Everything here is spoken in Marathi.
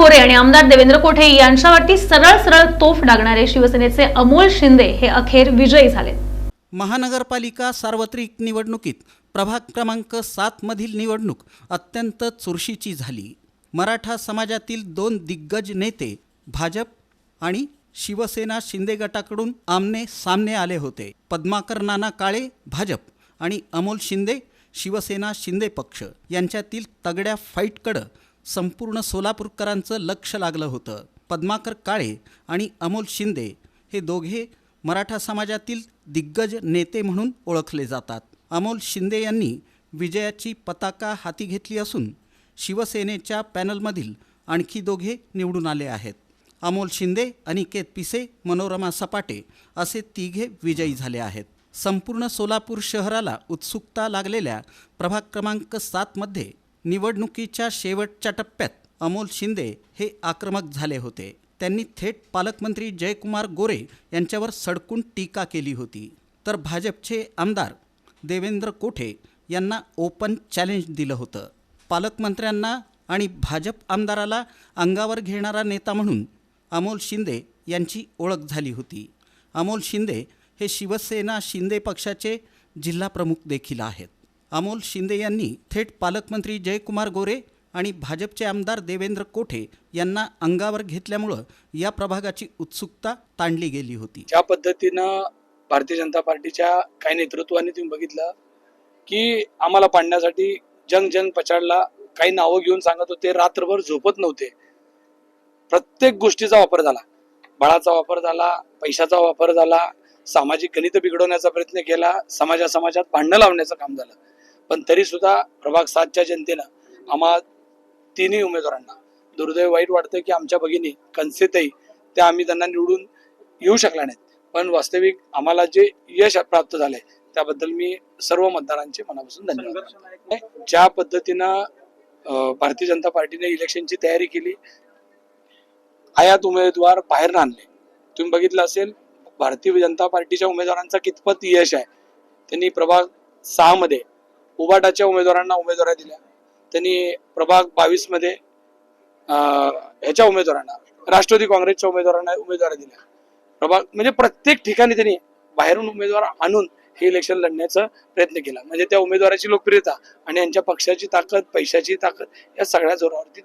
गोरे आणि आमदार देवेंद्र कोठे यांच्यावरती सरळ सरळ तोफ डागणारे शिवसेनेचे अमोल शिंदे हे अखेर विजयी झाले. महानगरपालिका सार्वत्रिक निवडणुकीत प्रभाग क्रमांक सात मधील निवडणूक अत्यंत चुरशीची झाली. मराठा समाजातील दोन दिग्गज नेते भाजप आणि शिवसेना शिंदे गटाकडून आमने सामने आले होते. पद्माकर नाना काळे भाजप आणि अमोल शिंदे शिवसेना शिंदे पक्ष यांच्यातील तगड्या फाईटकडं संपूर्ण सोलापूरकरांचं लक्ष लागलं होतं. पद्माकर काळे आणि अमोल शिंदे हे दोघे मराठा समाजातील दिग्गज नेते म्हणून ओळखले जातात. अमोल शिंदे यांनी विजयाची पताका हाती घेतली असून शिवसेनेच्या पॅनलमधील आणखी दोघे निवडून आले आहेत. अमोल शिंदे अनिकेत पिसे मनोरमा सपाटे असे तिघे विजयी झाले आहेत. संपूर्ण सोलापूर शहराला उत्सुकता लागलेल्या प्रभाग क्रमांक सातमध्ये निवडणुकीच्या शेवटच्या टप्प्यात अमोल शिंदे हे आक्रमक झाले होते. त्यांनी थेट पालकमंत्री जयकुमार गोरे यांच्यावर सडकून टीका केली होती. तर भाजपचे आमदार देवेंद्र कोठे यांना ओपन चॅलेंज दिलं होतं. पालकमंत्र्यांना आणि भाजप आमदाराला अंगावर घेणारा नेता म्हणून अमोल शिंदे यांची ओळख झाली होती. अमोल शिंदे हे शिवसेना शिंदे पक्षाचे जिल्हाप्रमुख देखील आहेत. अमोल शिंदे यांनी थेट पालकमंत्री जयकुमार गोरे आणि भाजपचे आमदार देवेंद्र कोठे यांना अंगावर घेतल्यामुळं या प्रभागाची उत्सुकता ताणली गेली होती. ज्या पद्धतीनं भारतीय जनता पार्टीच्या काही नेतृत्वाने तुम्ही बघितलं की आम्हाला पाडण्यासाठी जंग जंग पछाडला काही नावं घेऊन सांगत होते रात्रभर झोपत नव्हते. प्रत्येक गोष्टीचा वापर झाला. बळाचा वापर झाला पैशाचा वापर झाला सामाजिक गणित बिघडवण्याचा प्रयत्न केला समाजा समाजात भांडणं लावण्याचं काम झालं. पण तरी सुद्धा प्रभाग सातच्या जनतेनं आम्हा तिन्ही उमेदवारांना दुर्दैव वाईट वाटतं की आमच्या भगिनी कन्सेतही त्या आम्ही त्यांना निवडून येऊ शकल्या नाहीत. पण वास्तविक आम्हाला जे यश प्राप्त झालंय त्याबद्दल मी सर्व मतदारांचे मनापासून धन्यवाद ज्या पद्धतीनं भारतीय जनता पार्टीने इलेक्शनची तयारी केली आयात उमेदवार बाहेर आणले तुम्ही बघितलं असेल भारतीय जनता पार्टीच्या उमेदवारांचा कितपत यश आहे त्यांनी प्रभाग सहा मध्ये उबाटाच्या उमेदवारांना उमेदवारी दिल्या. त्यांनी प्रभाग बावीसमध्ये अं, ह्याच्या उमेदवारांना राष्ट्रवादी काँग्रेसच्या उमेदवारांना उमेदवारी दिल्या. प्रभाग म्हणजे प्रत्येक ठिकाणी त्यांनी बाहेरून उमेदवार आणून हे इलेक्शन लढण्याचा प्रयत्न केला. म्हणजे त्या उमेदवाराची लोकप्रियता आणि यांच्या पक्षाची ताकद पैशाची ताकद या सगळ्या जोरावरती